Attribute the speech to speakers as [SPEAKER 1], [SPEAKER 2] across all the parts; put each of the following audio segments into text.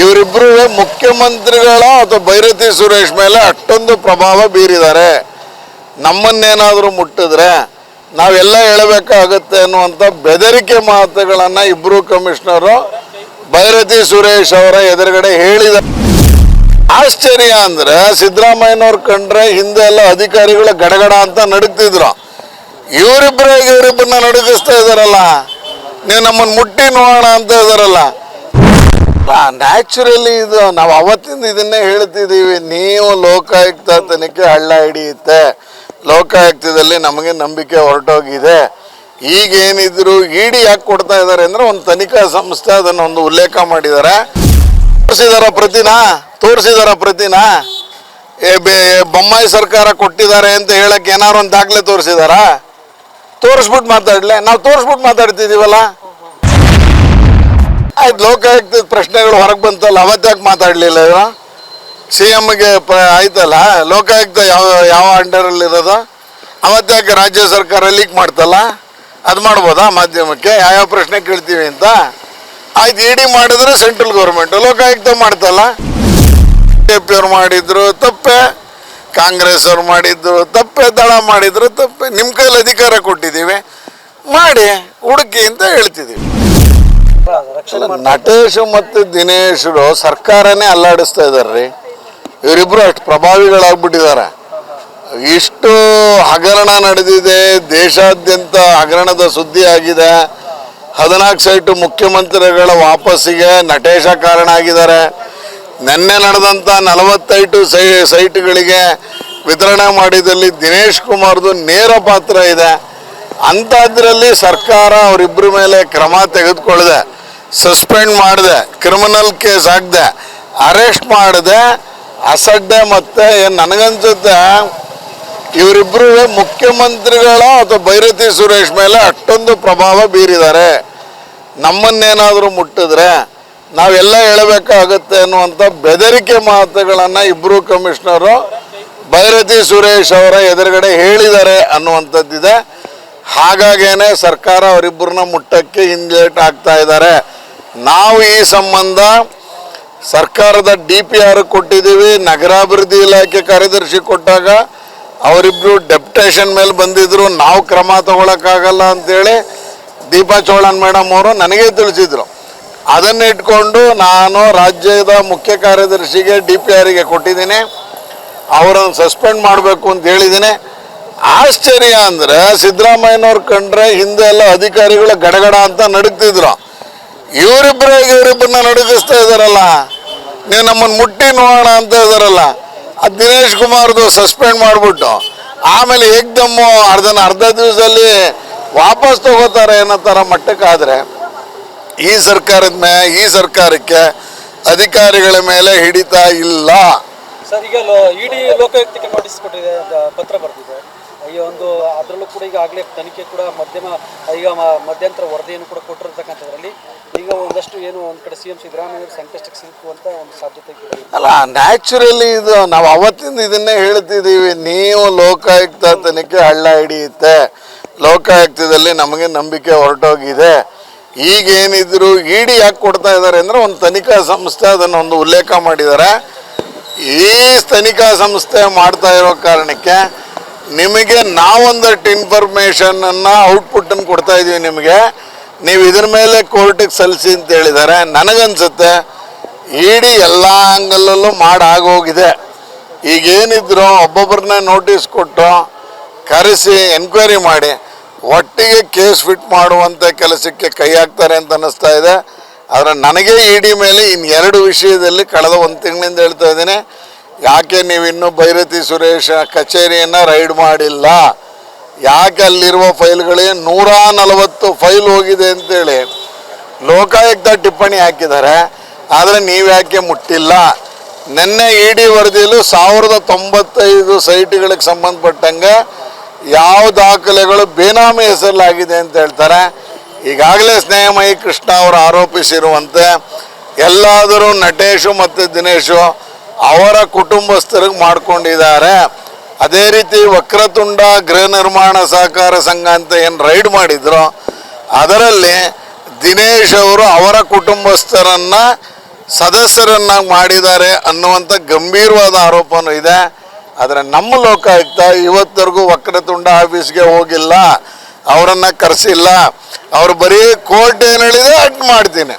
[SPEAKER 1] ಇವರಿಬ್ರು ಮುಖ್ಯಮಂತ್ರಿಗಳ ಅಥವಾ ಭೈರತಿ ಸುರೇಶ್ ಮೇಲೆ ಅಷ್ಟೊಂದು ಪ್ರಭಾವ ಬೀರಿದ್ದಾರೆ. ನಮ್ಮನ್ನೇನಾದರೂ ಮುಟ್ಟಿದ್ರೆ ನಾವೆಲ್ಲ ಹೇಳಬೇಕಾಗುತ್ತೆ ಅನ್ನುವಂಥ ಬೆದರಿಕೆ ಮಾತುಗಳನ್ನು ಇಬ್ಬರು ಕಮಿಷನರು ಭೈರತಿ ಸುರೇಶ್ ಅವರ ಎದುರುಗಡೆ ಹೇಳಿದ ಆಶ್ಚರ್ಯ ಅಂದ್ರೆ ಸಿದ್ದರಾಮಯ್ಯನವ್ರು ಕಂಡ್ರೆ ಹಿಂದೆ ಎಲ್ಲ ಅಧಿಕಾರಿಗಳು ಗಡಗಡ ಅಂತ ನಡುಗ್ತಿದ್ರು. ಇವರಿಬ್ಬರೇ ಇವರಿಬ್ಬರನ್ನ ನಡುಗಿಸ್ತಾ ಇದಾರಲ್ಲ ನೀವು ನಮ್ಮನ್ನು ಮುಟ್ಟಿ ನೋಡೋಣ ಅಂತ ಇದಾರಲ್ಲ ನ್ಯಾಚುರಲಿ ಇದು ನಾವು ಅವತ್ತಿಂದ ಇದನ್ನೇ ಹೇಳ್ತಿದ್ದೀವಿ. ನೀವು ಲೋಕಾಯುಕ್ತ ತನಿಖೆ ಹಳ್ಳ ಹಿಡಿಯುತ್ತೆ. ಲೋಕಾಯುಕ್ತದಲ್ಲಿ ನಮಗೆ ನಂಬಿಕೆ ಹೊರಟೋಗಿದೆ. ಈಗೇನಿದ್ರು ಇಡಿ ಯಾಕೆ ಕೊಡ್ತಾ ಇದ್ದಾರೆ ಅಂದ್ರೆ ಒಂದು ತನಿಖಾ ಸಂಸ್ಥೆ ಅದನ್ನು ಒಂದು ಉಲ್ಲೇಖ ಮಾಡಿದ್ದಾರೆ. ತೋರಿಸಿದಾರ ಪ್ರತಿನಾ? ತೋರಿಸಿದಾರ ಪ್ರತಿನಾ? ಬೊಮ್ಮಾಯಿ ಸರ್ಕಾರ ಕೊಟ್ಟಿದ್ದಾರೆ ಅಂತ ಹೇಳಕ್ಕೆ ಏನಾರು ಒಂದು ದಾಖಲೆ ತೋರಿಸಿದಾರ? ತೋರಿಸ್ಬಿಟ್ಟು ಮಾತಾಡಲೆ. ನಾವು ತೋರಿಸ್ಬಿಟ್ಟು ಮಾತಾಡ್ತಿದೀವಲ್ಲ ಆಯ್ತು, ಲೋಕಾಯುಕ್ತ ಪ್ರಶ್ನೆಗಳು ಹೊರಗೆ ಬಂತಲ್ಲ ಅವತ್ತಾಕೆ ಮಾತಾಡಲಿಲ್ಲ ಇವ? ಸಿ ಎಮ್ಗೆ ಪ, ಆಯ್ತಲ್ಲ? ಲೋಕಾಯುಕ್ತ ಯಾವ ಯಾವ ಅಂಡರಲ್ಲಿ ಇರೋದು? ಅವತ್ತಾಕೆ ರಾಜ್ಯ ಸರ್ಕಾರ ಲೀಕ್ ಮಾಡ್ತಲ್ಲ? ಅದು ಮಾಡ್ಬೋದಾ ಮಾಧ್ಯಮಕ್ಕೆ? ಯಾವ್ಯಾವ ಪ್ರಶ್ನೆ ಕೇಳ್ತೀವಿ ಅಂತ? ಆಯ್ತು ಇಡಿ ಮಾಡಿದ್ರೆ ಸೆಂಟ್ರಲ್ ಗೌರ್ಮೆಂಟ್ ಲೋಕಾಯುಕ್ತ ಮಾಡ್ತಲ್ಲ? ಬಿಜೆಪಿ ಅವ್ರು ಮಾಡಿದ್ರು, ತಪ್ಪೆ. ಕಾಂಗ್ರೆಸ್ ಅವ್ರು ಮಾಡಿದ್ರು, ತಪ್ಪೆ. ದಳ ಮಾಡಿದ್ರು, ತಪ್ಪೆ. ನಿಮ್ಮ ಕೈಯಲ್ಲಿ ಅಧಿಕಾರ ಕೊಟ್ಟಿದ್ದೀವಿ. ಮಾಡಿ, ಹುಡುಕಿ ಅಂತ ಹೇಳ್ತಿದ್ದೀವಿ. ನಟೇಶ್ ಮತ್ತು ದಿನೇಶ್ರು ಸರ್ಕಾರನೇ ಅಲ್ಲಾಡಿಸ್ತಾ ಇದಾರ್ರಿ. ಇವರಿಬ್ರು ಅಷ್ಟು ಪ್ರಭಾವಿಗಳಾಗ್ಬಿಟ್ಟಿದ್ದಾರೆ ಇಷ್ಟು ಹಗರಣ ನಡೆದಿದೆ ದೇಶಾದ್ಯಂತ ಹಗರಣದ ಸುದ್ದಿ ಆಗಿದೆ. ಹದಿನಾಲ್ಕು ಸೈಟು ಮುಖ್ಯಮಂತ್ರಿಗಳ ವಾಪಸ್ಸಿಗೆ ನಟೇಶ ಕಾರಣ ಆಗಿದ್ದಾರೆ. ನಿನ್ನೆ ನಡೆದಂಥ ನಲವತ್ತೈಟು ಸೈ ಸೈಟ್ಗಳಿಗೆ ವಿತರಣೆ ಮಾಡಿದಲ್ಲಿ ದಿನೇಶ್ ಕುಮಾರ್ದು ನೇರ ಪಾತ್ರ ಇದೆ. ಅಂಥದ್ರಲ್ಲಿ ಸರ್ಕಾರ ಅವರಿಬ್ಬರ ಮೇಲೆ ಕ್ರಮ ತೆಗೆದುಕೊಳ್ಳದೆ ಸಸ್ಪೆಂಡ್ ಮಾಡಿದೆ ಕ್ರಿಮಿನಲ್ ಕೇಸ್ ಹಾಕ್ದೆ ಅರೆಸ್ಟ್ ಮಾಡಿದೆ, ಅಸಡ್ಡೆ ಮತ್ತೆ ಏನ್ ನನಗನ್ಸುತ್ತೆ? ಇವರಿಬ್ಬರು ಮುಖ್ಯಮಂತ್ರಿಗಳ ಅಥವಾ ಭೈರತಿ ಸುರೇಶ್ ಮೇಲೆ ಅಷ್ಟೊಂದು ಪ್ರಭಾವ ಬೀರಿದ್ದಾರೆ. ನಮ್ಮನ್ನೇನಾದರೂ ಮುಟ್ಟಿದ್ರೆ ನಾವೆಲ್ಲ ಹೇಳಬೇಕಾಗುತ್ತೆ ಅನ್ನುವಂಥ ಬೆದರಿಕೆ ಮಾತುಗಳನ್ನು ಇಬ್ಬರು ಕಮಿಷನರು ಭೈರತಿ ಸುರೇಶ್ ಅವರ ಎದುರುಗಡೆ ಹೇಳಿದ್ದಾರೆ ಅನ್ನುವಂಥದ್ದಿದೆ. ಹಾಗಾಗೇನೆ ಸರ್ಕಾರ ಅವರಿಬ್ಬರನ್ನ ಮುಟ್ಟಕ್ಕೆ ಹಿಂದೇಟ್ ಆಗ್ತಾ ಇದ್ದಾರೆ. ನಾವು ಈ ಸಂಬಂಧ ಸರ್ಕಾರದ ಡಿ ಪಿ ಆರ್ ಕೊಟ್ಟಿದ್ದೀವಿ, ನಗರಾಭಿವೃದ್ಧಿ ಇಲಾಖೆ ಕಾರ್ಯದರ್ಶಿ ಕೊಟ್ಟಾಗ ಅವರಿಬ್ರು ಡೆಪ್ಟೇಷನ್ ಮೇಲೆ ಬಂದಿದ್ರು. ನಾವು ಕ್ರಮ ತಗೊಳಕ್ಕಾಗಲ್ಲ ಅಂತೇಳಿ ದೀಪಾ ಚೋಳನ್ ಮೇಡಮ್ ಅವರು ನನಗೆ ತಿಳಿಸಿದ್ರು. ಅದನ್ನ ಇಟ್ಕೊಂಡು ನಾನು ರಾಜ್ಯದ ಮುಖ್ಯ ಕಾರ್ಯದರ್ಶಿಗೆ ಡಿ ಪಿ ಆರಿಗೆ ಕೊಟ್ಟಿದ್ದೀನಿ. ಅವರನ್ನು ಸಸ್ಪೆಂಡ್ ಮಾಡಬೇಕು ಅಂತ ಹೇಳಿದ್ದೀನಿ. ಆಶ್ಚರ್ಯ ಅಂದ್ರೆ ಸಿದ್ದರಾಮಯ್ಯನವ್ರು ಕಂಡ್ರೆ ಹಿಂದೆ ಎಲ್ಲ ಅಧಿಕಾರಿಗಳು ಗಡಗಡ ಅಂತ ನಡುಗ್ತಿದ್ರು ಇವರಿಬ್ಬರೇ ಇವರಿಬ್ಬರನ್ನ ನಡುಗಿಸ್ತಾ ಇದಾರಲ್ಲ. ನೀವು ನಮ್ಮನ್ನು ಮುಟ್ಟಿ ನೋಡೋಣ ಅಂತ ಇದಾರಲ್ಲ. ಆ ದಿನೇಶ್ ಕುಮಾರ್ದು ಸಸ್ಪೆಂಡ್ ಮಾಡಿಬಿಟ್ಟು, ಆಮೇಲೆ ಏಕ್ದಮ್ಮು ಅರ್ಧನ ಅರ್ಧ ದಿವಸದಲ್ಲಿ ವಾಪಸ್ ತಗೋತಾರೆ ಅನ್ನೋ ಥರ ಮಟ್ಟಕ್ಕಾದ್ರೆ ಈ ಸರ್ಕಾರದ ಮೇ, ಈ ಸರ್ಕಾರಕ್ಕೆ ಅಧಿಕಾರಿಗಳ ಮೇಲೆ ಹಿಡಿತಾ ಇಲ್ಲ.
[SPEAKER 2] ಸರ್, ಈಗ ಇಡಿ ಲೋಕಾಯುಕ್ತಕ್ಕೆ ನೋಟಿಸ್ ಕೊಟ್ಟಿದೆ ಪತ್ರ ಬರೆದಿದೆ. ಈ ಒಂದು, ಅದರಲ್ಲೂ ಕೂಡ ಈಗಾಗಲೇ ತನಿಖೆ ಕೂಡ ಮಧ್ಯಮ, ಈಗ ಮಧ್ಯಂತರ ವರದಿಯನ್ನು ಕೂಡ ಕೊಟ್ಟಿರ್ತಕ್ಕಂಥದ್ರಲ್ಲಿ ಈಗ ಒಂದಷ್ಟು ಏನು ಒಂದು ಕಡೆ ಸಿ ಎಂ ಸಿದ್ದರಾಮಯ್ಯ ಸಂಕಷ್ಟಕ್ಕೆ ಸಿಲುಕುವಂತ ಒಂದು ಸಾಧ್ಯತೆ.
[SPEAKER 1] ಅಲ್ಲ ನ್ಯಾಚುರಲಿ ಇದು ನಾವು ಅವತ್ತಿಂದ ಇದನ್ನೇ ಹೇಳ್ತಿದ್ದೀವಿ. ನೀವು ಲೋಕಾಯುಕ್ತ ತನಿಖೆ ಹಳ್ಳ ಹಿಡಿಯುತ್ತೆ. ಲೋಕಾಯುಕ್ತದಲ್ಲಿ ನಮಗೆ ನಂಬಿಕೆ ಹೊರಟೋಗಿದೆ. ಈಗೇನಿದ್ರು ಇಡಿ ಯಾಕೆ ಕೊಡ್ತಾ ಇದ್ದಾರೆ ಅಂದರೆ ಒಂದು ತನಿಖಾ ಸಂಸ್ಥೆ ಅದನ್ನು ಒಂದು ಉಲ್ಲೇಖ ಮಾಡಿದ್ದಾರೆ. ಈ ತನಿಖಾ ಸಂಸ್ಥೆ ಮಾಡ್ತಾ ಇರೋ ಕಾರಣಕ್ಕೆ ನಿಮಗೆ ನಾವೊಂದಷ್ಟು ಔಟ್ಪುಟ್ ಔಟ್ಪುಟ್ಟನ್ನು ಕೊಡ್ತಾ ಇದ್ದೀವಿ ನಿಮಗೆ. ನೀವು ಇದ್ರ ಮೇಲೆ ಕೋರ್ಟಿಗೆ ಸಲ್ಲಿಸಿ ಅಂತ ಹೇಳಿದ್ದಾರೆ ನನಗನ್ಸುತ್ತೆ, ಇಡಿ ಎಲ್ಲ ಆಂಗಲಲ್ಲೂ ಮಾಡಾಗೋಗಿದೆ ಈಗೇನಿದ್ರು ಒಬ್ಬೊಬ್ಬರನ್ನ ನೋಟಿಸ್ ಕೊಟ್ಟು ಕರೆಸಿ ಎನ್ಕ್ವೈರಿ ಮಾಡಿ. ಒಟ್ಟಿಗೆ ಕೇಸ್ ಫಿಟ್ ಮಾಡುವಂಥ ಕೆಲಸಕ್ಕೆ ಕೈ ಹಾಕ್ತಾರೆ ಅಂತ ಅನ್ನಿಸ್ತಾ ಇದೆ. ಆದರೆ ನನಗೆ ಇಡಿ ಮೇಲೆ ಇನ್ನು ಎರಡು ವಿಷಯದಲ್ಲಿ ಕಳೆದ ಒಂದು ತಿಂಗಳಿಂದ ಹೇಳ್ತಾ ಇದ್ದೀನಿ. ಯಾಕೆ ನೀವು ಇನ್ನೂ ಭೈರತಿ ಸುರೇಶ ಕಚೇರಿಯನ್ನು ರೈಡ್ ಮಾಡಿಲ್ಲ? ಯಾಕೆ ಅಲ್ಲಿರುವ ಫೈಲ್ಗಳಿಗೆ ನೂರ ನಲವತ್ತು ಫೈಲ್ ಹೋಗಿದೆ ಅಂತೇಳಿ ಲೋಕಾಯುಕ್ತ ಟಿಪ್ಪಣಿ ಹಾಕಿದ್ದಾರೆ. ಆದರೆ ನೀವು ಯಾಕೆ ಮುಟ್ಟಿಲ್ಲ? ನಿನ್ನೆ ಇ ಡಿ ವರದಿಯಲ್ಲೂ ಸಾವಿರದ ತೊಂಬತ್ತೈದು ಸೈಟ್ಗಳಿಗೆ ಸಂಬಂಧಪಟ್ಟಂಗೆ ಯಾವ ದಾಖಲೆಗಳು ಬೇನಾಮಿ ಹೆಸರಲ್ಲಾಗಿದೆ ಅಂತ ಹೇಳ್ತಾರೆ. ಈಗಾಗಲೇ ಸ್ನೇಹಮಯಿ ಕೃಷ್ಣ ಅವರು ಆರೋಪಿಸಿರುವಂತೆ ಎಲ್ಲಾದರೂ ನಟೇಶು ಮತ್ತು ದಿನೇಶು ಅವರ ಕುಟುಂಬಸ್ಥರಿಗೆ ಮಾಡ್ಕೊಂಡಿದ್ದಾರೆ. ಅದೇ ರೀತಿ ವಕ್ರತುಂಡ ಗೃಹ ನಿರ್ಮಾಣ ಸಹಕಾರ ಸಂಘ ಅಂತ ಏನು ರೈಡ್ ಮಾಡಿದ್ರು, ಅದರಲ್ಲಿ ದಿನೇಶ್ ಅವರು ಅವರ ಕುಟುಂಬಸ್ಥರನ್ನ ಸದಸ್ಯರನ್ನ ಮಾಡಿದ್ದಾರೆ ಅನ್ನುವಂಥ ಗಂಭೀರವಾದ ಆರೋಪನೂ ಇದೆ. ಆದರೆ ನಮ್ಮ ಲೋಕಾಯುಕ್ತ ಇವತ್ತರೆಗೂ ವಕ್ರತುಂಡ ಆಫೀಸ್ಗೆ ಹೋಗಿಲ್ಲ, ಅವರನ್ನ ಕರೆಸಿಲ್ಲ. ಅವ್ರು ಬರೀ ಕೋರ್ಟ್ ಏನು ಹೇಳಿದೆ ಅಟ್ ಮಾಡ್ತೀನಿ.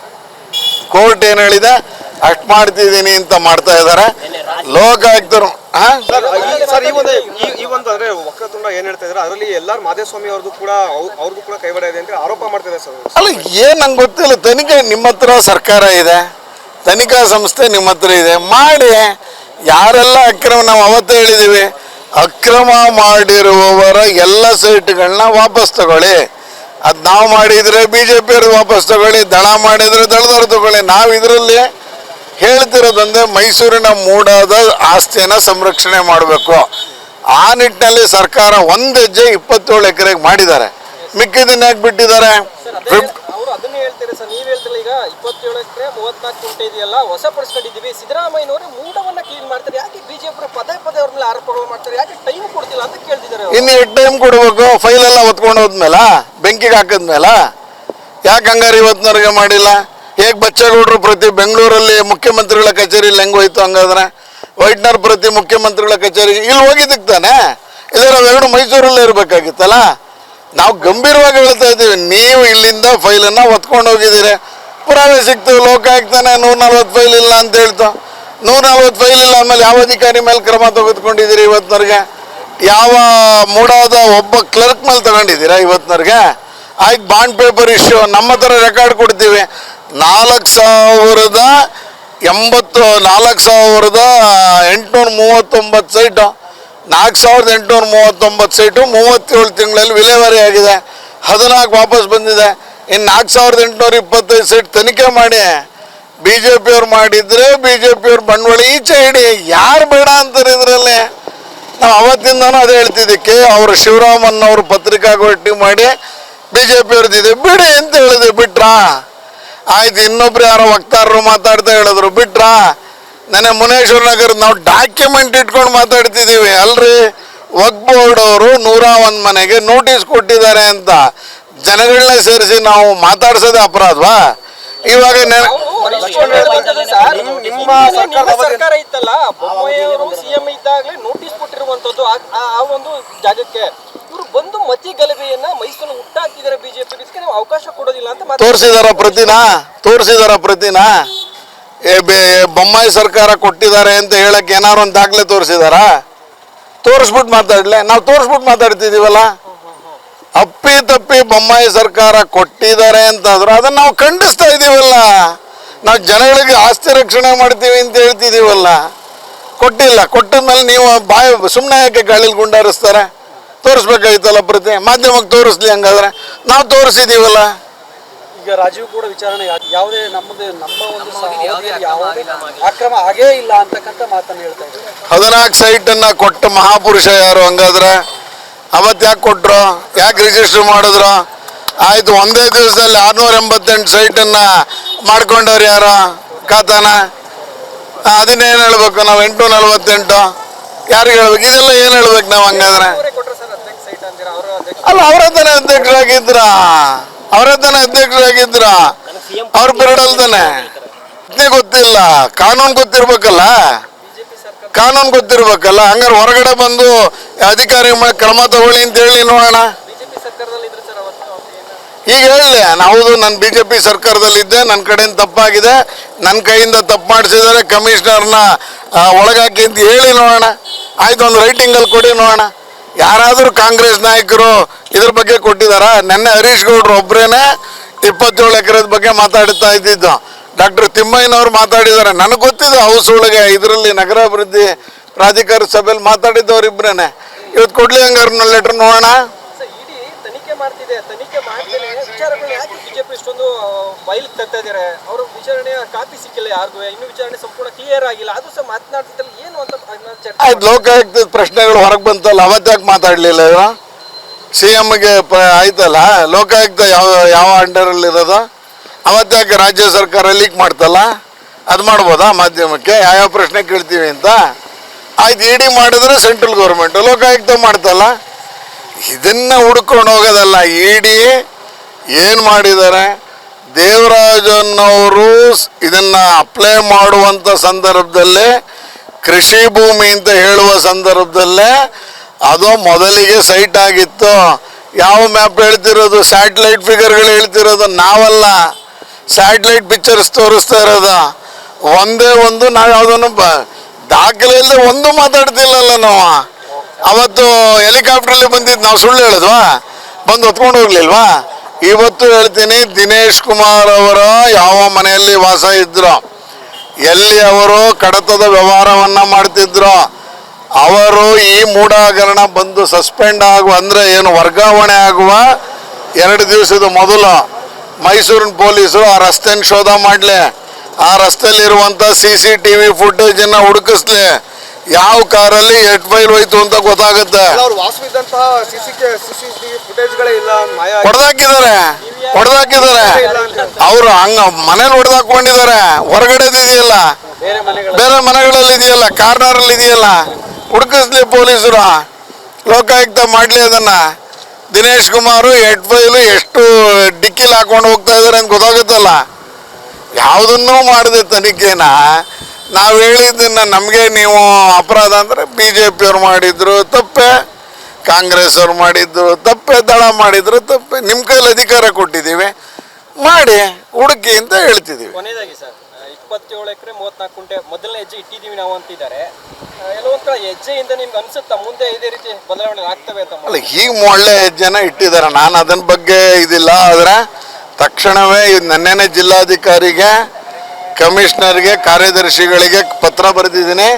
[SPEAKER 1] ಕೋರ್ಟ್ ಏನು ಹೇಳಿದೆ ಅಷ್ಟು ಮಾಡ್ತಿದ್ದೀನಿ ಅಂತ ಮಾಡ್ತಾ ಇದ್ದಾರೆ. ಲೋಕ ಹಾಂ?
[SPEAKER 3] ಸರ್ ಈ ಒಂದು ಈ- ಈ ಒಂದು ಅಂದ್ರೆ ವಕ್ರತುಂಡ ಏನ್ ಹೇಳ್ತಾ ಇದ್ದಾರೆ? ಅದರಲ್ಲಿ ಎಲ್ಲಾರು ಮಾದೇಸ್ವಾಮಿ ಅವ್ರದ್ದು ಕೂಡ ಅವ್ರದ್ದು ಕೂಡ ಕೈವಾಡ ಇದೆ ಅಂತ ಆರೋಪ ಮಾಡ್ತಿದ್ದಾರೆ ಸರ್
[SPEAKER 1] ಅಲ್ಲ ಏನು ನಂಗೆ ಗೊತ್ತಿಲ್ಲ. ತನಿಖೆ ನಿಮ್ಮ ಹತ್ರ ಸರ್ಕಾರ ಇದೆ. ತನಿಖಾ ಸಂಸ್ಥೆ ನಿಮ್ಮ ಹತ್ರ ಇದೆ. ಮಾಡಿ. ಯಾರೆಲ್ಲ ಅಕ್ರಮ ನಾವು ಅವತ್ತು ಹೇಳಿದ್ದೀವಿ ಅಕ್ರಮ ಮಾಡಿರುವವರ ಎಲ್ಲ ಸೈಟ್ಗಳನ್ನ ವಾಪಸ್ ತಗೊಳ್ಳಿ. ಅದು ನಾವು ಮಾಡಿದರೆ ಬಿ ಜೆ ಪಿಯವ್ರದ್ದು ವಾಪಸ್ ತಗೊಳ್ಳಿ. ದಳ ಮಾಡಿದರೆ ದಳದವ್ರು ತಗೊಳ್ಳಿ. ನಾವು ಇದರಲ್ಲಿ ಹೇಳ್ತಿರೋದಂದ್ರೆ ಮೈಸೂರಿನ ಮೂಡಾದ ಆಸ್ತಿಯನ್ನು ಸಂರಕ್ಷಣೆ ಮಾಡಬೇಕು. ಆ ನಿಟ್ಟಿನಲ್ಲಿ ಸರ್ಕಾರ ಒಂದು ಹೆಜ್ಜೆ ಇಪ್ಪತ್ತೇಳು ಎಕರೆಗೆ ಮಾಡಿದ್ದಾರೆ. ಮಿಕ್ಕಿದ್ದನ್ನ ಯಾಕೆ ಬಿಟ್ಟಿದ್ದಾರೆ. ಇನ್ನು ಎಷ್ಟು ಟೈಮ್ ಕೊಡಬೇಕು? ಫೈಲ್ ಎಲ್ಲ ಒತ್ಕೊಂಡು ಹೋದ್ಮೇಲ? ಬೆಂಕಿಗೆ ಹಾಕಿದ್ಮೇಲ? ಯಾಕೆ ಹಂಗಾರೆ ಇವತ್ತಿನವರೆಗೆ ಮಾಡಿಲ್ಲ? ಹೇಗೆ ಬಚ್ಚೇಗೌಡರು ಪ್ರತಿ ಬೆಂಗಳೂರಲ್ಲಿ ಮುಖ್ಯಮಂತ್ರಿಗಳ ಕಚೇರಿಯಲ್ಲಿ ಹೆಂಗೆ ಹೋಯ್ತು ಹಂಗಾದ್ರೆ? ವೈಟ್ನರ್ ಪ್ರತಿ ಮುಖ್ಯಮಂತ್ರಿಗಳ ಕಚೇರಿ ಇಲ್ಲಿ ಹೋಗಿದ್ದಕ್ಕೆ ತಾನೆ? ಇಲ್ಲ ನಾವೆರಡು ಮೈಸೂರಲ್ಲೇ ಇರಬೇಕಾಗಿತ್ತಲ್ಲ? ನಾವು ಗಂಭೀರವಾಗಿ ಹೇಳ್ತಾ ಇದ್ದೀವಿ, ನೀವು ಇಲ್ಲಿಂದ ಫೈಲನ್ನು ಹೊತ್ಕೊಂಡು ಹೋಗಿದ್ದೀರಿ. ಪುರಾವೆ ಸಿಕ್ತು ಲೋಕಾಯುಕ್ತಾನೆ ನೂರ ನಲ್ವತ್ತು ಫೈಲ್ ಇಲ್ಲ ಅಂತ ಹೇಳ್ತು. ನೂರ ನಲ್ವತ್ತು ಫೈಲ್ ಇಲ್ಲ ಆಮೇಲೆ ಯಾವ ಅಧಿಕಾರಿ ಮೇಲೆ ಕ್ರಮ ತೆಗೆದುಕೊಂಡಿದ್ದೀರಿ ಇವತ್ತಿನವರೆಗೆ ಯಾವ ಮೂಡಾದ ಒಬ್ಬ ಕ್ಲರ್ಕ್ ಮೇಲೆ ತಗೊಂಡಿದ್ದೀರಾ ಇವತ್ತಿನವರೆಗೆ ಆಯ್ತು ಬಾಂಡ್ ಪೇಪರ್ ಇಶ್ಯೂ, ನಮ್ಮ ಹತ್ರ ರೆಕಾರ್ಡ್ ಕೊಡ್ತೀವಿ. ನಾಲ್ಕು ಸಾವಿರದ ಎಂಬತ್ತು, ನಾಲ್ಕು ಸಾವಿರದ ಎಂಟುನೂರ ಮೂವತ್ತೊಂಬತ್ತು ಸೈಟು. ನಾಲ್ಕು ಸಾವಿರದ ಎಂಟುನೂರ ಮೂವತ್ತೊಂಬತ್ತು ಸೈಟು ಮೂವತ್ತೇಳು ತಿಂಗಳಲ್ಲಿ ವಿಲೇವಾರಿ ಆಗಿದೆ. ಹದಿನಾಲ್ಕು ವಾಪಸ್ ಬಂದಿದೆ. ಇನ್ನು ನಾಲ್ಕು ಸಾವಿರದ ಎಂಟುನೂರ ಇಪ್ಪತ್ತೈದು ಸೈಟ್ ತನಿಖೆ ಮಾಡಿ ಬಿ ಜೆ ಪಿಯವ್ರು ಮಾಡಿದ್ರೆ ಬಿ ಜೆ ಪಿಯವ್ರು ಬಂಡವಾಳ ಈಚೆ ಹಿಡಿ. ಯಾರು ಬೇಡ ಅಂತಾರೆ ಇದರಲ್ಲಿ? ನಾವು ಅವತ್ತಿಂದನೂ ಅದೇ ಹೇಳ್ತಿದ್ದಕ್ಕೆ ಅವರು ಶಿವರಾಮನ್ ಅವರು ಪತ್ರಿಕಾಗೋಷ್ಠಿ ಮಾಡಿ ಬಿ ಜೆ ಪಿಯವ್ರದ್ದಿದೆ ಬಿಡಿ ಅಂತ ಹೇಳಿದೆ. ಬಿಟ್ರಾ? ಆಯ್ತು, ಇನ್ನೊಬ್ರು ಯಾರೋ ವಕ್ತಾರರು ಮಾತಾಡ್ತಾ ಹೇಳಿದ್ರು, ಬಿಟ್ರಾ ನೆನೆ ಮುನೇಶ್ವರ ನಗರ ನಾವು ಡಾಕ್ಯುಮೆಂಟ್ ಇಟ್ಕೊಂಡು ಮಾತಾಡ್ತಿದ್ದೀವಿ ಅಲ್ರಿ? ವಕ್ ಬೋರ್ಡ್ ಅವರು ನೂರ ಒಂದು ಮನೆಗೆ ನೋಟಿಸ್ ಕೊಟ್ಟಿದ್ದಾರೆ ಅಂತ. ಜನಗಳನ್ನ ಸೇರಿಸಿ ನಾವು ಮಾತಾಡ್ಸೋದೇ ಅಪರಾಧವಾ? ಇವಾಗ ನೆ
[SPEAKER 3] ನಿಮ್ಮ-
[SPEAKER 4] ಸರ್ಕಾರ ಇತ್ತಲ್ಲ ಬೊಮ್ಮಾಯಿಯವರು ಸಿಎಂ ಇದ್ದಾಗಲೇ ನೋಟಿಸ್ ಕೊಟ್ಟಿರುವಂತದ್ದು ಆ- ಒಂದು ಜಾಗಕ್ಕೆ. ಇವರು ಬಂದು ಮತಿ ಗಲಭೆಯನ್ನ ಮೈಸೂರು ಹುಟ್ಟಾಕಿದ್ದಾರೆ ಬಿಜೆಪಿ ಇದಕ್ಕೆ ನಾವು ಅವಕಾಶ ಕೊಡೋದಿಲ್ಲ ಅಂತ.
[SPEAKER 1] ತೋರಿಸಿದಾರ ಪ್ರತಿನಾ? ತೋರಿಸಿದಾರ ಪ್ರತಿನಾ? ಬೊಮ್ಮಾಯಿ ಸರ್ಕಾರ ಕೊಟ್ಟಿದ್ದಾರೆ ಅಂತ ಹೇಳಕ್ ಏನಾರು ಒಂದು ದಾಖಲೆ ತೋರಿಸಿದಾರ? ತೋರಿಸ್ಬಿಟ್ಟು ಮಾತಾಡ್ಲೆ. ನಾವು ತೋರಿಸ್ಬಿಟ್ಟು ಮಾತಾಡ್ತಿದ್ದೀವಲ್ಲ ಅಪ್ಪಿ ತಪ್ಪಿ ಬೊಮ್ಮಾಯಿ ಸರ್ಕಾರ ಕೊಟ್ಟಿದ್ದಾರೆ ಅಂತಂದ್ರು ಅದನ್ನ ನಾವು ಖಂಡಿಸ್ತಾ ಇದೀವಲ್ಲ. ನಾವು ಜನಗಳಿಗೆ ಆಸ್ತಿ ರಕ್ಷಣೆ ಮಾಡ್ತೀವಿ ಅಂತ ಹೇಳ್ತಿದ್ದೀವಲ್ಲ ಕೊಟ್ಟಿಲ್ಲ ಕೊಟ್ಟದ್ಮೇಲೆ ನೀವು ಬಾಯಿ ಸುಮ್ಮನೆ ಯಾಕೆ ಗಾಳಿಲಿ ಗುಂಡಾರಿಸ್ತಾರೆ? ತೋರಿಸ್ಬೇಕಾಗಿತ್ತಲ್ಲ ಪ್ರತಿ ಮಾಧ್ಯಮಕ್ಕೆ ತೋರಿಸ್ಲಿ ಹಂಗಾದ್ರೆ. ನಾವು ತೋರಿಸಿದೀವಲ್ಲ.
[SPEAKER 2] ಈಗ ರಾಜೀವ್ ಕೂಡ ವಿಚಾರಣೆ ಯಾವುದೇ ನಮ್ಮದು ನಮ್ಮ ಒಂದು ಸ- ಅವಧಿಯಲ್ಲಿ ಯಾವುದೇ ಅಕ್ರಮ ಆಗೇ ಇಲ್ಲ ಅಂತಕ್ಕಂಥ ಮಾತನ್ನು ಹೇಳ್ತಾ ಇದ್ದಾರೆ.
[SPEAKER 1] ಹದಿನಾಲ್ಕು ಸೈಟನ್ನು ಕೊಟ್ಟ ಮಹಾಪುರುಷ ಯಾರು ಹಂಗಾದ್ರೆ? ಅವತ್ತು ಯಾಕೆ ಕೊಟ್ರು? ಯಾಕೆ ರಿಜಿಸ್ಟರ್ ಮಾಡಿದ್ರು? ಆಯ್ತು ಒಂದೇ ದಿವಸದಲ್ಲಿ ಆರುನೂರ ಎಂಬತ್ತೆಂಟು ಸೈಟನ್ನು ಮಾಡ್ಕೊಂಡವ್ರು ಯಾರ? ಕಾತನ ಅದನ್ನೇನು ಹೇಳ್ಬೇಕು ನಾವು? ಎಂಟು ನಲ್ವತ್ತೆಂಟು. ಯಾರಿಗೆ ಹೇಳ್ಬೇಕು? ಇದೆಲ್ಲ ಏನು ಹೇಳ್ಬೇಕು ನಾವು ಹಂಗಾದ್ರೆ? ಅಲ್ಲ, ಅವರೇ ತಾನೇ ಅಧ್ಯಕ್ಷರಾಗಿದ್ರ. ಅವರೇ ತಾನೇ ಅಧ್ಯಕ್ಷರಾಗಿದ್ರ. ಅವ್ರ ಪಿರಿಯಡ್ ತಾನೆ. ಇದೇ ಗೊತ್ತಿಲ್ಲ. ಕಾನೂನು ಗೊತ್ತಿರ್ಬೇಕಲ್ಲ? ಕಾನೂನು ಗೊತ್ತಿರ್ಬೇಕಲ್ಲ? ಹಂಗಾರೆ ಹೊರಗಡೆ ಬಂದು ಅಧಿಕಾರಿ ಕ್ರಮ ತಗೊಳ್ಳಿ ಅಂತ ಹೇಳಿ ನೋಡೋಣ
[SPEAKER 4] ಬಿಜೆಪಿ ಸರ್ಕಾರದಲ್ಲಿ ಇದ್ರೆ ಸರ್ ಅವತ್ತು ಅವ್ರು ಏನು
[SPEAKER 1] ಈಗ ಹೇಳಿ ಹೌದು ನಾನು ಬಿ ಜೆ ಪಿ ಸರ್ಕಾರದಲ್ಲಿದ್ದೆ ನನ್ನ ಕಡೆಯಿಂದ ತಪ್ಪಾಗಿದೆ. ನನ್ನ ಕೈಯಿಂದ ತಪ್ಪು ಮಾಡಿಸಿದರೆ ಕಮಿಷನರ್ನ ಒಳಗಾಕಿ ಅಂತ ಹೇಳಿ ನೋಡೋಣ. ಆಯ್ತು, ಒಂದು ರೈಟಿಂಗಲ್ಲಿ ಕೊಡಿ ನೋಡೋಣ. ಯಾರಾದರೂ ಕಾಂಗ್ರೆಸ್ ನಾಯಕರು ಇದ್ರ ಬಗ್ಗೆ ಕೊಟ್ಟಿದಾರ ನೆನ್ನೆ ಹರೀಶ್ ಗೌಡ್ರು ಒಬ್ಬರೇನೆ ಇಪ್ಪತ್ತೇಳು ಎಕರೆದ ಬಗ್ಗೆ ಮಾತಾಡ್ತಾ ಇದ್ದಿದ್ದು. ಡಾಕ್ಟರ್ ತಿಮ್ಮಯ್ಯನವ್ರು ಮಾತಾಡಿದ್ದಾರೆ. ನನಗೆ ಗೊತ್ತಿದೆ, ಹೌಸ್ ಒಳಗೆ ಇದರಲ್ಲಿ ನಗರಾಭಿವೃದ್ಧಿ ಪ್ರಾಧಿಕಾರ ಸಭೆಯಲ್ಲಿ ಮಾತಾಡಿದ್ದವ್ರು ಇಬ್ಬರೇನೆ ಇವತ್ತು ಕೊಡ್ಲಿ ಹಂಗಾರ ಲೆಟ್ರ್ ನೋಡೋಣ.
[SPEAKER 4] ಮಾಡ್ತಿದೆ ತನಿಖೆ ಮಾಡ್ದೇನೆ ವಿಚಾರಗಳನ್ನ ಯಾಕೆ ಬಿಜೆಪಿ ಇಷ್ಟೊಂದು ಬಯಲಿಗೆ ತರ್ತಾ ಇದ್ದಾರೆ? ಅವ್ರ ವಿಚಾರಣೆ ಕಾಪಿ ಸಿಕ್ಕಿಲ್ಲ ಯಾರಿಗೂ ಇನ್ನು ವಿಚಾರಣೆ ಸಂಪೂರ್ಣ ಕ್ಲಿಯರ್ ಆಗಿಲ್ಲ. ಅದು ಸಹ ಮಾತನಾಡ್ತಿದ್ದಲ್ಲಿ ಏನು ಅಂತ ಲೋಕಾಯುಕ್ತ ಚರ್ಚೆ
[SPEAKER 1] ಆಯ್ತು ಲೋಕಾಯುಕ್ತದ ಪ್ರಶ್ನೆಗಳು ಹೊರಗೆ ಬಂತಲ್ಲ ಅವತ್ತಾಕೆ ಮಾತಾಡಲಿಲ್ಲ ಇವ ಸಿ ಎಮ್ಗೆ ಆಯ್ತಲ್ಲ? ಲೋಕಾಯುಕ್ತ ಯಾವ ಯಾವ ಅಂಡರಲ್ಲಿ ಇರೋದು? ಅವತ್ತಾಕೆ ರಾಜ್ಯ ಸರ್ಕಾರ ಲೀಕ್ ಮಾಡ್ತಲ್ಲ? ಅದು ಮಾಡ್ಬೋದಾ ಮಾಧ್ಯಮಕ್ಕೆ? ಯಾವ್ಯಾವ ಪ್ರಶ್ನೆ ಕೇಳ್ತೀವಿ ಅಂತ? ಆಯ್ತು ಇಡಿ ಮಾಡಿದ್ರೆ ಸೆಂಟ್ರಲ್ ಗೌರ್ಮೆಂಟ್ ಲೋಕಾಯುಕ್ತ ಮಾಡ್ತಲ್ಲ? ಇದನ್ನ ಹುಡ್ಕೊಂಡು ಹೋಗೋದಲ್ಲ, ಇಡಿ ಏನು ಮಾಡಿದ್ದಾರೆ? ದೇವರಾಜನವರು ಇದನ್ನ ಅಪ್ಲೈ ಮಾಡುವಂತ ಸಂದರ್ಭದಲ್ಲೇ, ಕೃಷಿ ಭೂಮಿ ಅಂತ ಹೇಳುವ ಸಂದರ್ಭದಲ್ಲೇ ಅದು ಮೊದಲಿಗೆ ಸೈಟ್ ಆಗಿತ್ತು. ಯಾವ ಮ್ಯಾಪ್ ಹೇಳ್ತಿರೋದು? ಸ್ಯಾಟಲೈಟ್ ಫಿಗರ್ಗಳು ಹೇಳ್ತಿರೋದು? ನಾವಲ್ಲ. ಸ್ಯಾಟಲೈಟ್ ಪಿಕ್ಚರ್ಸ್ ತೋರಿಸ್ತಾ ಇರೋದು. ಒಂದೇ ಒಂದು ನಾವು ಯಾವುದನ್ನು ಬ ದಾಖಲೆ ಇಲ್ಲದೆ ಒಂದು ಮಾತಾಡ್ತಿಲ್ಲಲ್ಲ ನಾವು. ಅವತ್ತು ಹೆಲಿಕಾಪ್ಟ್ರಲ್ಲಿ ಬಂದಿದ್ದು ನಾವು ಸುಳ್ಳು ಹೇಳಿದ್ವಾ? ಬಂದು ಹೊತ್ಕೊಂಡು ಹೋಗ್ಲಿಲ್ವಾ? ಇವತ್ತು ಹೇಳ್ತೀನಿ, ದಿನೇಶ್ ಕುಮಾರ್ ಅವರ ಯಾವ ಮನೆಯಲ್ಲಿ ವಾಸ ಇದ್ರು? ಎಲ್ಲಿ ಅವರು ಕಡತದ ವ್ಯವಹಾರವನ್ನ ಮಾಡ್ತಿದ್ರು? ಅವರು ಈ ಮೂಢ ಹಗರಣ ಬಂದು ಸಸ್ಪೆಂಡ್ ಆಗುವ, ಅಂದ್ರೆ ಏನು ವರ್ಗಾವಣೆ ಆಗುವ? ಎರಡು ದಿವಸದ ಮೊದಲು ಮೈಸೂರಿನ ಪೊಲೀಸರು ಆ ರಸ್ತೆನ ಶೋಧ ಮಾಡಲಿ. ಆ ರಸ್ತೆಯಲ್ಲಿರುವಂಥ ಸಿ ಸಿ ಟಿ ವಿ ಫುಟೇಜನ್ನು ಹುಡುಕಿಸ್ಲಿ. ಯಾವ ಕಾರಲ್ಲಿ ಎಟ್ ಮೈಲ್ ಹೋಯ್ತು ಅಂತ ಗೊತ್ತಾಗುತ್ತೆ. ಹೊಡೆದಾಕಿದ್ದಾರೆ ಹೊಡೆದಾಕಿದ್ದಾರೆ. ಅವರು ಹಂಗ ಮನೇಲಿ ಹೊಡೆದಾಕೊಂಡಿದ್ದಾರೆ
[SPEAKER 2] ಹೊರಗಡೆ ಇದೆಯಲ್ಲ?
[SPEAKER 1] ಬೇರೆ ಮನೆಗಳಲ್ಲಿ. ಇದೆಯಲ್ಲ ಕಾರ್ನರಲ್ಲಿ ಇದೆಯಲ್ಲ? ಹುಡುಕಿಸ್ಲಿ ಪೊಲೀಸರು. ಲೋಕಾಯುಕ್ತ ಮಾಡಲಿ ಅದನ್ನ. ದಿನೇಶ್ ಕುಮಾರ್ ಎಟ್ ಫೈಲು ಎಷ್ಟು ಡಿಕ್ಕಿಲ್ ಹಾಕೊಂಡು ಹೋಗ್ತಾ ಇದ್ದಾರೆ ಅಂತ ಗೊತ್ತಾಗುತ್ತಲ್ಲ? ಯಾವುದನ್ನೂ ಮಾಡದೆ ತನಿಖೆನ ನಾವು ಹೇಳಿದ್ದನ್ನ ನಮಗೆ ನೀವು ಅಪರಾಧ ಅಂದರೆ ಬಿ ಜೆ ಪಿಯವ್ರು ಮಾಡಿದ್ರು ತಪ್ಪೆ ಕಾಂಗ್ರೆಸ್ ಅವ್ರು ಮಾಡಿದ್ರು ತಪ್ಪೆ ದಳ ಮಾಡಿದ್ರು ತಪ್ಪೆ ನಿಮ್ಮ ಕೈಲಿ ಅಧಿಕಾರ ಕೊಟ್ಟಿದ್ದೀವಿ. ಮಾಡಿ ಹುಡುಕಿ ಅಂತ ಹೇಳ್ತಿದ್ದೀವಿ.
[SPEAKER 4] ಕೊನೆಯದಾಗಿ ಸರ್ ಇಪ್ಪತ್ತೇಳು ಎಕರೆ ಮೂವತ್ನಾಲ್ಕು ಕುಂಟೆ ಮೊದಲನೇ ಹೆಜ್ಜೆ ಇಟ್ಟಿದ್ದೀವಿ ನಾವು ಅಂತಿದ್ದಾರೆ. ಕಡೆ ಹೆಜ್ಜೆಯಿಂದ ನಿಮ್ಗೆ ಅನ್ಸುತ್ತಾ ಮುಂದೆ ಇದೇ ರೀತಿ ಬದಲಾವಣೆ ಆಗ್ತವೆ ಅಂತ
[SPEAKER 1] ಅಲ್ಲ ಹೀಗೆ ಒಳ್ಳೆ ಹೆಜ್ಜೆನ ಇಟ್ಟಿದ್ದಾರೆ. ನಾನು ಅದನ್ನ ಬಗ್ಗೆ ಇದಿಲ್ಲ ಆದರೆ ತಕ್ಷಣವೇ ನೆನ್ನೆನೆ ಜಿಲ್ಲಾಧಿಕಾರಿಗೆ ಕಮಿಷನರ್ಗೆ, ಕಾರ್ಯದರ್ಶಿಗಳಿಗೆ ಪತ್ರ ಬರೆದಿದ್ದೀನಿ.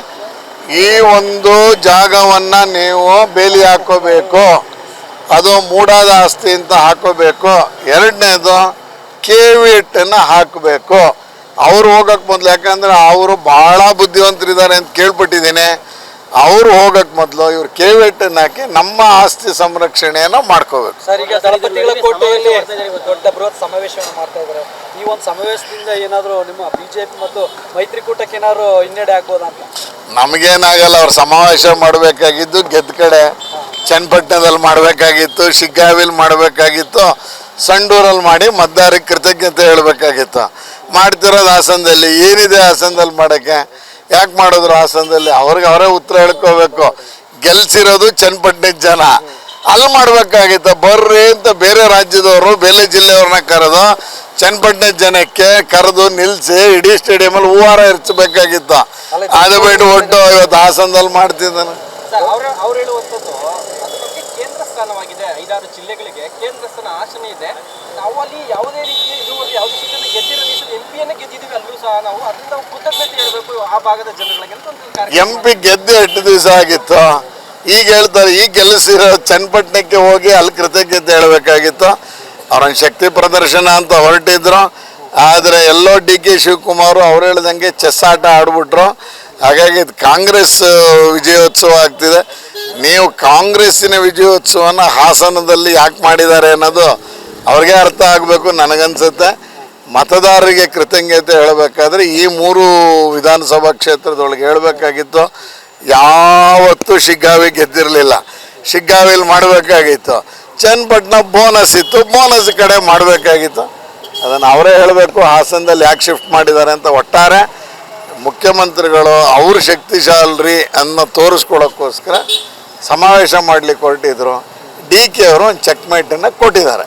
[SPEAKER 1] ಈ ಒಂದು ಜಾಗವನ್ನು ನೀವು ಬೇಲಿ ಹಾಕೋಬೇಕು. ಅದು ಮೂಡಾದ ಆಸ್ತಿ ಅಂತ ಹಾಕೋಬೇಕು. ಎರಡನೇದು, ಕೆ ವಿಟನ್ನು ಹಾಕಬೇಕು. ಅವ್ರು ಹೋಗೋಕೆ ಮೊದಲು ಯಾಕಂದ್ರೆ ಅವರು ಭಾಳ ಬುದ್ಧಿವಂತರಿದ್ದಾರೆ ಅಂತ ಕೇಳ್ಪಟ್ಟಿದ್ದೀನಿ. ಅವರು ಹೋಗಕ್ಕೆ ಮೊದಲು ಇವ್ರು ಕೆ ಹಾಕಿ ನಮ್ಮ ಆಸ್ತಿ ಸಂರಕ್ಷಣೆಯನ್ನು ಮಾಡ್ಕೋಬೇಕು.
[SPEAKER 2] ಸರ್ ಈಗ ದಳಪತಿಗಳ ಕೋಟೆಯಲ್ಲಿ ದೊಡ್ಡ ಬೃಹತ್ ಸಮಾವೇಶವನ್ನು ಮಾಡ್ತಾ ಇದ್ದಾರೆ. ಈ ಒಂದು ಸಮಾವೇಶದಿಂದ ಏನಾದರೂ ನಿಮ್ಮ ಬಿಜೆಪಿ ಮತ್ತು ಮೈತ್ರಿಕೂಟಕ್ಕೆ ಏನಾದ್ರು ಹಿನ್ನಡೆ ಆಗ್ಬೋದಾ ಅಂತ?
[SPEAKER 1] ನಮಗೇನಾಗಲ್ಲ ಅವ್ರು ಸಮಾವೇಶ ಮಾಡಬೇಕಾಗಿದ್ದು ಗೆದ್ದ ಕಡೆ. ಚನ್ನಪಟ್ಟಣದಲ್ಲಿ ಮಾಡಬೇಕಾಗಿತ್ತು ಶಿಗ್ಗಾವಿಲ್ ಮಾಡಬೇಕಾಗಿತ್ತು ಸಂಡೂರಲ್ಲಿ ಮಾಡಿ ಮದ್ದಾರಿ ಕೃತಜ್ಞತೆ ಹೇಳ್ಬೇಕಾಗಿತ್ತು. ಮಾಡ್ತಿರೋದು ಹಾಸನದಲ್ಲಿ ಏನಿದೆ ಹಾಸನದಲ್ಲಿ ಮಾಡೋಕ್ಕೆ? ಯಾಕೆ ಮಾಡಿದ್ರು ಹಾಸನದಲ್ಲಿ ಅವ್ರಿಗೆ ಅವರೇ ಉತ್ತರ ಹೇಳ್ಕೋಬೇಕು. ಗೆಲ್ಸಿರೋದು ಚನ್ನಪಟ್ಟಣದ ಜನ. ಅಲ್ಲಿ ಮಾಡ್ಬೇಕಾಗಿತ್ತು. ಬರ್ರಿ ಅಂತ ಬೇರೆ ರಾಜ್ಯದವರು, ಬೇರೆ ಜಿಲ್ಲೆಯವ್ರನ್ನ ಕರೆದು ಚನ್ನಪಟ್ಟಣದ ಜನಕ್ಕೆ ಕರೆದು ನಿಲ್ಲಿಸಿ ಇಡೀ ಸ್ಟೇಡಿಯಮಲ್ಲಿ ಹೂವಾರ ಎರಚಬೇಕಾಗಿತ್ತು ಅದು ಬಿಟ್ಟು ಒಟ್ಟು ಇವತ್ತು ಹಾಸನದಲ್ಲಿ ಮಾಡ್ತಿದ್ದಾನೆ
[SPEAKER 4] ಸರ್ ಅವ್ರ ಅವ್ರು ಹೇಳುವಂಥದ್ದು ಅದು ನಮಗೆ ಕೇಂದ್ರ ಸ್ಥಾನವಾಗಿದೆ ಐದಾರು ಜಿಲ್ಲೆಗಳಿಗೆ ಕೇಂದ್ರ ಸ್ಥಾನ ಆಸನೆ ಇದೆ ನಾವು ಅಲ್ಲಿ ಯಾವುದೇ ರೀತಿ ಇದುವರೆಗೆ ಯಾವುದೇ ಸೀಟನ್ನು ಗೆದ್ದಿರೋ ಎಂ ಪಿಯನ್ನೇ ಗೆದ್ದಿದ್ದೀವಿ ಅಲ್ಲೂ ಸಹ ನಾವು ಅದನ್ನ ನಾವು ಕೃತಜ್ಞತೆ ಹೇಳಬೇಕು ಆ ಭಾಗದ ಜನಗಳಿಗೆ ಅಂತ ಒಂದು ಕಾರ್ಯಕ್ರಮ
[SPEAKER 1] ಎಂ ಪಿ ಗೆದ್ದು ಎಂಟು ದಿವಸ ಆಗಿತ್ತು? ಈಗ ಹೇಳ್ತಾರೆ ಈಗ ಗೆಲ್ಲಿಸಿರೋ ಚನ್ನಪಟ್ಟಣಕ್ಕೆ ಹೋಗಿ ಅಲ್ಲಿ ಕೃತಜ್ಞತೆ ಹೇಳಬೇಕಾಗಿತ್ತು. ಅವ್ರನ್ನ ಶಕ್ತಿ ಪ್ರದರ್ಶನ ಅಂತ ಹೊರಟಿದ್ರು. ಆದರೆ ಎಲ್ಲೋ ಡಿ ಕೆ ಶಿವಕುಮಾರ್ ಅವ್ರು ಹೇಳ್ದಂಗೆ ಚೆಸ್ ಆಟ ಆಡ್ಬಿಟ್ರು. ಹಾಗಾಗಿ ಕಾಂಗ್ರೆಸ್ ವಿಜಯೋತ್ಸವ ಆಗ್ತಿದೆ. ನೀವು ಕಾಂಗ್ರೆಸ್ಸಿನ ವಿಜಯೋತ್ಸವನ ಹಾಸನದಲ್ಲಿ ಯಾಕೆ ಮಾಡಿದ್ದಾರೆ ಅನ್ನೋದು ಅವ್ರಿಗೆ ಅರ್ಥ ಆಗಬೇಕು, ನನಗನ್ಸುತ್ತೆ. ಮತದಾರರಿಗೆ ಕೃತಜ್ಞತೆ ಹೇಳಬೇಕಾದ್ರೆ ಈ ಮೂರು ವಿಧಾನಸಭಾ ಕ್ಷೇತ್ರದೊಳಗೆ ಹೇಳಬೇಕಾಗಿತ್ತು, ಯಾವತ್ತೂ ಶಿಗ್ಗಾವಿ ಗೆದ್ದಿರಲಿಲ್ಲ. ಶಿಗ್ಗಾವಿಲಿ ಮಾಡಬೇಕಾಗಿತ್ತು. ಚನ್ನಪಟ್ಟಣ ಬೋನಸ್ ಇತ್ತು ಬೋನಸ್ ಕಡೆ ಮಾಡಬೇಕಾಗಿತ್ತು. ಅದನ್ನು ಅವರೇ ಹೇಳಬೇಕು, ಹಾಸನದಲ್ಲಿ ಯಾಕೆ ಶಿಫ್ಟ್ ಮಾಡಿದ್ದಾರೆ ಅಂತ ಒಟ್ಟಾರೆ ಮುಖ್ಯಮಂತ್ರಿಗಳು ಅವರು ಶಕ್ತಿಶಾಲರಿ ಅನ್ನೋ ತೋರಿಸ್ಕೊಳಕ್ಕೋಸ್ಕರ ಸಮಾವೇಶ ಮಾಡಲಿಕ್ಕೆ ಹೊರಟಿದ್ರು. ಡಿ ಕೆ ಅವರು ಒಂದು ಚೆಕ್ಮೇಟನ್ನು ಕೊಟ್ಟಿದ್ದಾರೆ.